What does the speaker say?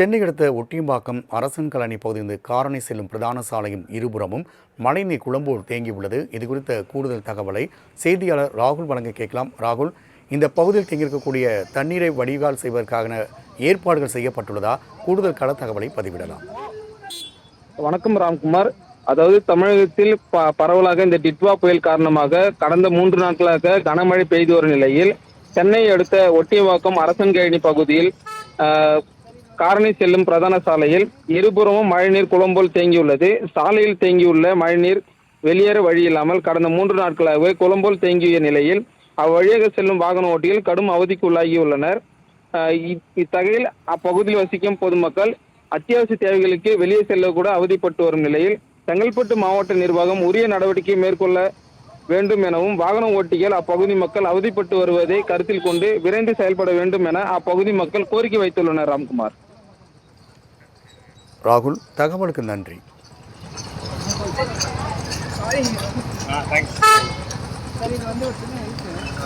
சென்னை அடுத்த ஒட்டியம்பாக்கம் அரசன் கலனி பகுதியிலிருந்து காரணி செல்லும் பிரதான சாலையின் இருபுறமும் மழைநீர் குழம்போல் தேங்கியுள்ளது இது குறித்த கூடுதல் தகவலை செய்தியாளர் ராகுல் வழங்க கேட்கலாம். ராகுல் இந்த பகுதியில் தேங்கியிருக்கக்கூடிய தண்ணீரை வடிகால் செய்வதற்கான ஏற்பாடுகள் செய்யப்பட்டுள்ளதா? கூடுதல் கள தகவலை பதிவிடலாம். வணக்கம் ராம்குமார். அதாவது தமிழகத்தில் ப பரவலாக இந்த டிட்வா புயல் காரணமாக கடந்த மூன்று நாட்களாக கனமழை பெய்து வரும் நிலையில் சென்னை அடுத்த ஒட்டியவாக்கம் அரசன்கழனி பகுதியில் ஆஹ், காரணி செல்லும் பிரதான சாலையில் இருபுறமும் மழைநீர் குளம்போல் தேங்கியுள்ளது. சாலையில் தேங்கியுள்ள மழைநீர் வெளியேற வழி இல்லாமல் கடந்த மூன்று நாட்களாகவே குளம்போல் தேங்கிய நிலையில் அவ்வழியாக செல்லும் வாகன ஓட்டிகள் கடும் அவதிக்கு உள்ளாகியுள்ளனர். இத்தகையில் அப்பகுதியில் வசிக்கும் பொதுமக்கள் அத்தியாவசிய தேவைகளுக்கு வெளியே செல்ல கூட அவதிப்பட்டு வரும் நிலையில் செங்கல்பட்டு மாவட்ட நிர்வாகம் உரிய நடவடிக்கை மேற்கொள்ள வேண்டும் எனவும் வாகன ஓட்டிகள் அப்பகுதி மக்கள் அவதிப்பட்டு வருவதை கருத்தில் கொண்டு விரைந்து செயல்பட வேண்டும் என அப்பகுதி மக்கள் கோரிக்கை வைத்துள்ளனர் ராம்குமார். ராகுல் தகவலுக்கு நன்றி.